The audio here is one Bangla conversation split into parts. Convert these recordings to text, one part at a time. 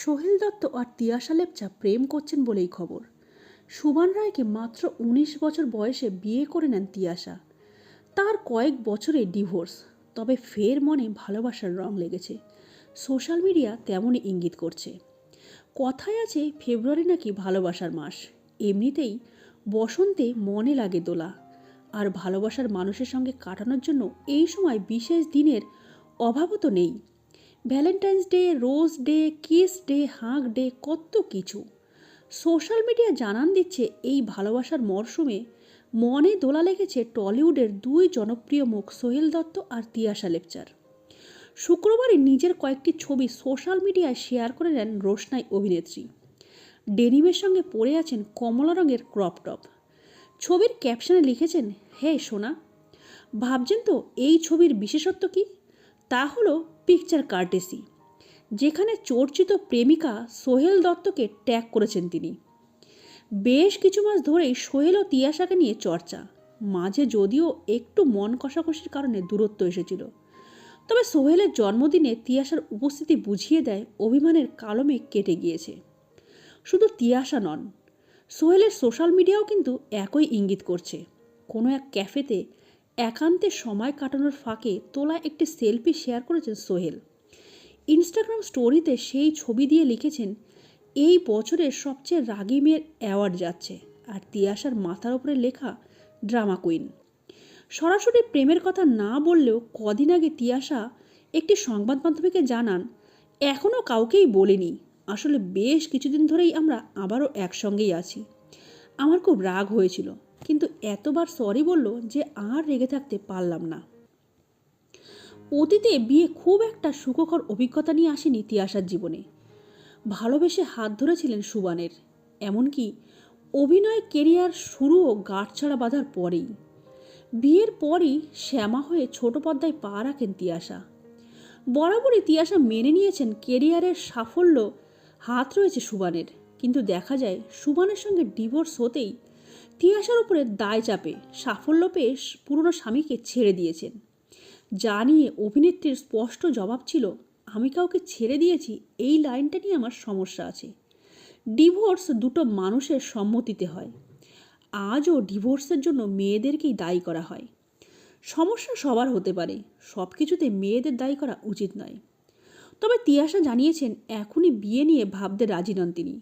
সোহেল দত্ত আর তিয়াশা লেপচা প্রেম করছেন বলেই খবর। সুবান রায়কে মাত্র উনিশ বছর বয়সে বিয়ে করে নেন তিয়াশা। তার কয়েক বছরে ডিভোর্স, তবে ফের মনে ভালোবাসার রং লেগেছে। সোশ্যাল মিডিয়া তেমনই ইঙ্গিত করছে। কথায় আছে, ফেব্রুয়ারি নাকি ভালোবাসার মাস। এমনিতেই বসন্তে মনে লাগে দোলা। আর ভালোবাসার মানুষের সঙ্গে কাটানোর জন্য এই সময় বিশেষ দিনের অভাবও তো নেই। Valentine's day rose day kiss day hug day কত কিছু। সোশ্যাল মিডিয়া জানান দিচ্ছে এই ভালোবাসার মরশুমে মনে দোলা লেগেছে টলিউডের দুই জনপ্রিয় মুখ সোহেল দত্ত আর তিয়াশা লেপচার। শুক্রবারই নিজের কয়েকটি ছবি সোশ্যাল মিডিয়ায় শেয়ার করে নেন রোশনাই অভিনেত্রী। ডেনিমের সঙ্গে পরে আছেন কমলা রঙের ক্রপ টপ ছবির ক্যাপশনে লিখেছেন হে সোনা। ভাবছেন তো, এই ছবির বিশেষত্ব কি? তা হলো পিকচার কার্টেসি যেখানে চর্চিত প্রেমিকা সোহেল দত্তকে ট্যাগ করেছেন তিনি। বেশ কিছু মাস ধরেই সোহেল ও তিয়াশাকে নিয়ে চর্চা, মাঝে যদিও একটু মন কষাকষির কারণে দূরত্ব এসেছিল। তবে সোহেলের জন্মদিনে তিয়াশার উপস্থিতি বুঝিয়ে দেয় অভিমানের কালো মেঘ কেটে গিয়েছে। শুধু তিয়াশা নন, সোহেলের সোশ্যাল মিডিয়াও কিন্তু একই ইঙ্গিত করছে। কোনো এক ক্যাফেতে একান্তে সময় কাটানোর ফাঁকে তোলা একটি সেলফি শেয়ার করেছেন সোহেল। ইনস্টাগ্রাম স্টোরিতে সেই ছবি দিয়ে লিখেছেন, এই বছরের সবচেয়ে রাগী মেয়ের অ্যাওয়ার্ড যাচ্ছে আর তিয়াশার মাথার উপরে লেখা ড্রামা কুইন সরাসরি প্রেমের কথা না বললেও কদিন আগে তিয়াশা একটি সংবাদ মাধ্যমকে জানান এখনও কাউকেই বলিনি। আসলে বেশ কিছুদিন ধরেই আমরা আবারও একসঙ্গেই আছি। আমার খুব রাগ হয়েছিল। কিন্তু এতবার সরি বলল যে আর রেগে থাকতে পারলাম না। অতীতে বিয়ে খুব একটা সুখকর অভিজ্ঞতা নিয়ে আসেনি তিয়াশার জীবনে। ভালোবেসে হাত ধরেছিলেন সুবানের। এমনকি অভিনয় কেরিয়ার শুরুও গাঁটছাড়া বাঁধার পরেই। বিয়ের পরই শ্যামা হয়ে ছোট পর্দায় পা রাখেন তিয়াশা। বরাবরই তিয়াশা মেনে নিয়েছেন কেরিয়ারের সাফল্য হাত রয়েছে সুবানের। কিন্তু দেখা যায় সুবানের সঙ্গে ডিভোর্স হতেই তিয়াশার উপরে দায় চাপে সাফল্য পেয়ে পুরনো স্বামীকে ছেড়ে দিয়েছেন। যা নিয়ে অভিনেত্রীর স্পষ্ট জবাব ছিল, আমি কাউকে ছেড়ে দিয়েছি, এই লাইনটা নিয়ে আমার সমস্যা আছে। ডিভোর্স দুটো মানুষের সম্মতিতে হয়। আজও ডিভোর্সের জন্য মেয়েদেরকেই দায়ী করা হয়। সমস্যা সবার হতে পারে সব কিছুতে মেয়েদের দায়ী করা উচিত নয়। তবে তিয়াশা জানিয়েছেন, এখনই বিয়ে নিয়ে ভাবতে রাজি নন তিনি।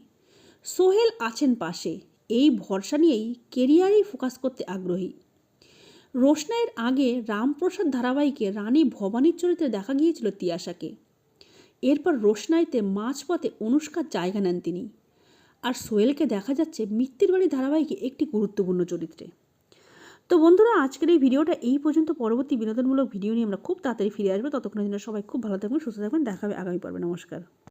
সোহেল আছেন পাশে এই ভরসা নিয়েই কেরিয়ারেই ফোকাস করতে আগ্রহী। রোশনাইয়ের আগে রামপ্রসাদ ধারাবাহিকে রানী ভবানীর চরিত্রে দেখা গিয়েছিল তিয়াশাকে। এরপর রোশনাইতে মাঝপথে অনুষ্কার জায়গা নেন তিনি। আর সোহেলকে দেখা যাচ্ছে মিত্তির বাড়ি ধারাবাহিকে একটি গুরুত্বপূর্ণ চরিত্রে। তো বন্ধুরা, আজকের এই ভিডিওটা এই পর্যন্ত। পরবর্তী বিনোদনমূলক ভিডিও নিয়ে আমরা খুব তাড়াতাড়ি ফিরে আসব। ততক্ষণের জন্য সবাই খুব ভালো থাকবেন, সুস্থ থাকবেন। দেখাবে আগামী পর্বে। নমস্কার।